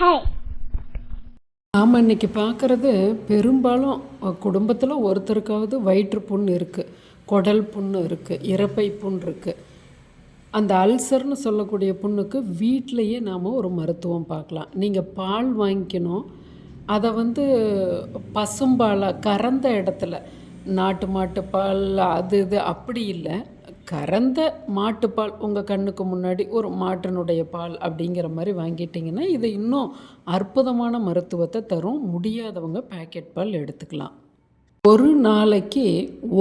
Hi நாம் இன்னைக்கு பார்க்குறது பெரும்பாலும் குடும்பத்தில் ஒருத்தருக்காவது வயிற்று புண் இருக்குது குடல் புண்ணு இருக்குது இறப்பை புண் இருக்குது அந்த அல்சர்னு சொல்லக்கூடிய புண்ணுக்கு வீட்டிலையே நாம் ஒரு மருத்துவம் பார்க்கலாம். நீங்கள் பால் வாங்கிக்கணும். அதை வந்து பசும்பாலாக கறந்த இடத்துல நாட்டு மாட்டு பால் அது இது அப்படி இல்லை. கறந்த மாட்டுப்பால் உங்கள் கண்ணுக்கு முன்னாடி ஒரு மாட்டினுடைய பால் அப்படிங்கிற மாதிரி வாங்கிட்டிங்கன்னா இது இன்னும் அற்புதமான மருத்துவத்தை தரும். முடியாதவங்க பேக்கெட் பால் எடுத்துக்கலாம். ஒரு நாளைக்கு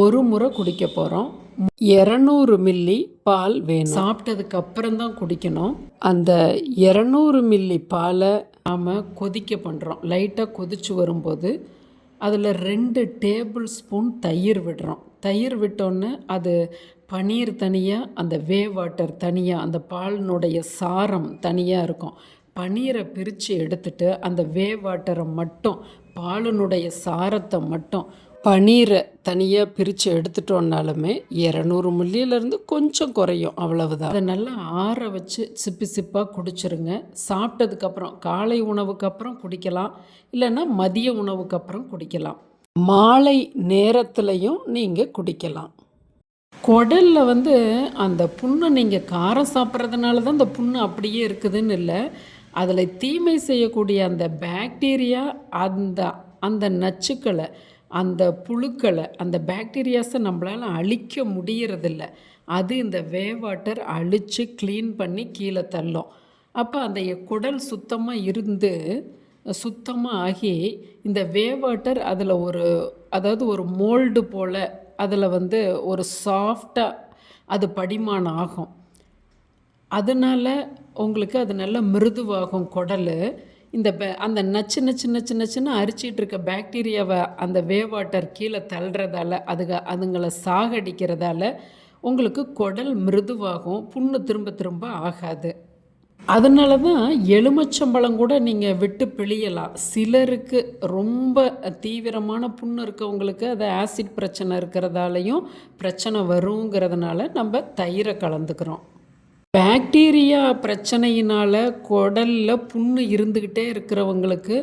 ஒரு முறை குடிக்க போகிறோம் இரநூறு மில்லி பால் வேணும். சாப்பிட்டதுக்கு அப்புறம் தான் குடிக்கணும். அந்த இரநூறு மில்லி பாலை நாம் கொதிக்க பண்ணுறோம் லைட்டாக கொதிச்சு வரும்போது அதில் ரெண்டு டேபிள் ஸ்பூன் தயிர் விடுறோம். தயிர் விட்டோன்னே அது பன்னீர் தனியாக அந்த வே வாட்டர் தனியாக அந்த பாலினுடைய சாரம் தனியாக இருக்கும். பன்னீரை பிரித்து எடுத்துட்டு அந்த வே வாட்டரை மட்டும் பாலினுடைய சாரத்தை மட்டும் பன்னீரை தனியாக பிரித்து எடுத்துட்டோன்னாலுமே இரநூறு மில்லியிலேருந்து கொஞ்சம் குறையும் அவ்வளவுதான். அதை நல்லா ஆற வச்சு சிப்பி சிப்பாக குடிச்சிருங்க. சாப்பிட்டதுக்கப்புறம் காலை உணவுக்கு அப்புறம் குடிக்கலாம். இல்லைன்னா மதிய உணவுக்கு அப்புறம் குடிக்கலாம். மாலை நேரத்துலையும் நீங்கள் குடிக்கலாம். குடலில் வந்து அந்த புண்ணு நீங்கள் காரம் சாப்பிட்றதுனால தான் அந்த புண்ணு அப்படியே இருக்குதுன்னு இல்லை. அதில் தீமை செய்யக்கூடிய அந்த பாக்டீரியா அந்த அந்த நச்சுக்களை அந்த புழுக்களை அந்த பாக்டீரியாஸை நம்மளால் அழிக்க முடியறதில்ல. அது இந்த வே வாட்டர் அழித்து க்ளீன் பண்ணி கீழே தள்ளும். அப்போ அந்த குடல் சுத்தமாக இருந்து சுத்தமாக ஆகி இந்த வே வாட்டர் அதில் ஒரு அதாவது ஒரு மோல்டு போல் அதில் வந்து ஒரு சாஃப்டாக அது படிமானம் ஆகும். அதனால் உங்களுக்கு அது நல்ல மிருதுவாகும் குடல். இந்த பே அந்த நச்சு நச்சு நச்சு நச்சுன்னு அரிச்சிட்டு இருக்க பாக்டீரியாவை அந்த வே வாட்டர் கீழே தள்ளுறதால அதுக அதுங்களை சாகடிக்கிறதால உங்களுக்கு குடல் மிருதுவாகும் புண்ணு திரும்ப திரும்ப ஆகாது. அதனால தான் எலுமிச்சம்பழம் கூட நீங்கள் விட்டு பிழியலாம். சிலருக்கு ரொம்ப தீவிரமான புண்ணு இருக்கவங்களுக்கு அது ஆசிட் பிரச்சனை இருக்கிறதாலையும் பிரச்சனை வருங்கிறதுனால நம்ம தயிரை கலந்துக்கிறோம். பாக்டீரியா பிரச்சனையினால் குடலில் புண்ணு இருந்துக்கிட்டே இருக்கிறவங்களுக்கு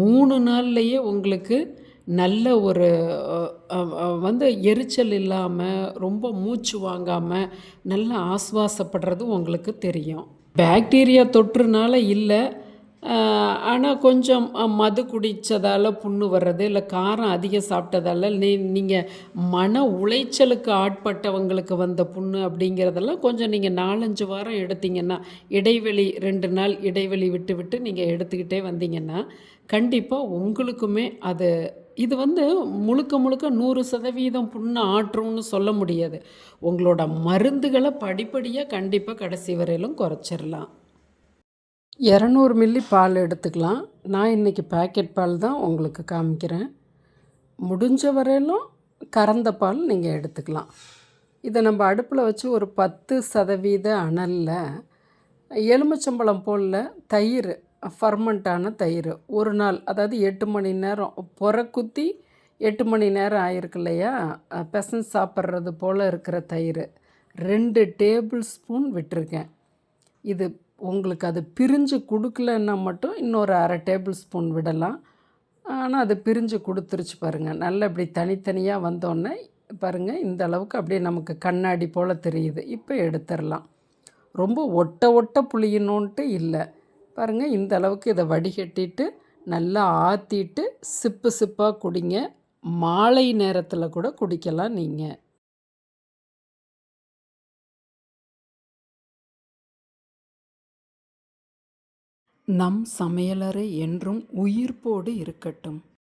மூணு நாள்லையே உங்களுக்கு நல்ல ஒரு வந்து எரிச்சல் இல்லாமல் ரொம்ப மூச்சு வாங்காமல் நல்லா ஆஸ்வாசப்படுறது உங்களுக்கு தெரியும். பாக்டீரியா தொற்றுனால இல்லை. ஆனால் கொஞ்சம் மது குடித்ததால் புண்ணு வர்றது இல்லை காரம் அதிகம் சாப்பிட்டதால நீ நீங்கள் மன உளைச்சலுக்கு ஆட்பட்டவங்களுக்கு வந்த புண்ணு அப்படிங்கிறதெல்லாம் கொஞ்சம் நீங்கள் நாலஞ்சு வாரம் எடுத்தீங்கன்னா இடைவெளி ரெண்டு நாள் இடைவெளி விட்டு விட்டு நீங்கள் எடுத்துக்கிட்டே வந்தீங்கன்னா கண்டிப்பாக உங்களுக்குமே அது இது வந்து முழுக்க முழுக்க நூறு சதவீதம் புண்ணை ஆற்றும்னு சொல்ல முடியாது. உங்களோட மருந்துகளை படிப்படியாக கண்டிப்பாக கடைசி வரையிலும் குறைச்சிடலாம் இரநூறு மில்லி பால் எடுத்துக்கலாம். நான் இன்றைக்கி பேக்கெட் பால் தான் உங்களுக்கு காமிக்கிறேன். முடிஞ்ச வரையிலும் கறந்த பால் நீங்கள் எடுத்துக்கலாம். இதை நம்ம அடுப்பில் வச்சு ஒரு பத்து சதவீத அனலில் எலுமிச்சம்பழம் போல் தயிர் ஃபர்மெண்ட்டான தயிர். ஒரு நாள் அதாவது எட்டு மணி நேரம் புறக்குத்தி எட்டு மணி நேரம் ஆயிருக்கு இல்லையா? பெசன் சாப்பிட்றது போல் இருக்கிற தயிர். ரெண்டு டேபிள் ஸ்பூன் விட்டுருக்கேன். இது உங்களுக்கு அது பிரிஞ்சு கொடுக்கலன்னா மட்டும் இன்னொரு அரை டேபிள் ஸ்பூன் விடலாம். ஆனால் அது பிரிஞ்சு கொடுத்துருச்சு பாருங்கள் நல்லா இப்படி தனித்தனியாக வந்தோடனே பாருங்கள் இந்த அளவுக்கு அப்படியே நமக்கு கண்ணாடி போல் தெரியுது. இப்போ எடுத்துடலாம். ரொம்ப ஒட்ட ஒட்ட புளியணுன்ட்டு இல்லை. பாருங்கள் இந்த அளவுக்கு இதை வடிகட்டிட்டு நல்லா ஆற்றிட்டு சிப்பு சிப்பாக குடிங்க. மாலை நேரத்தில் கூட குடிக்கலாம் நீங்கள் நம் சமையலறை என்றும் உயிர்ப்போடு இருக்கட்டும்.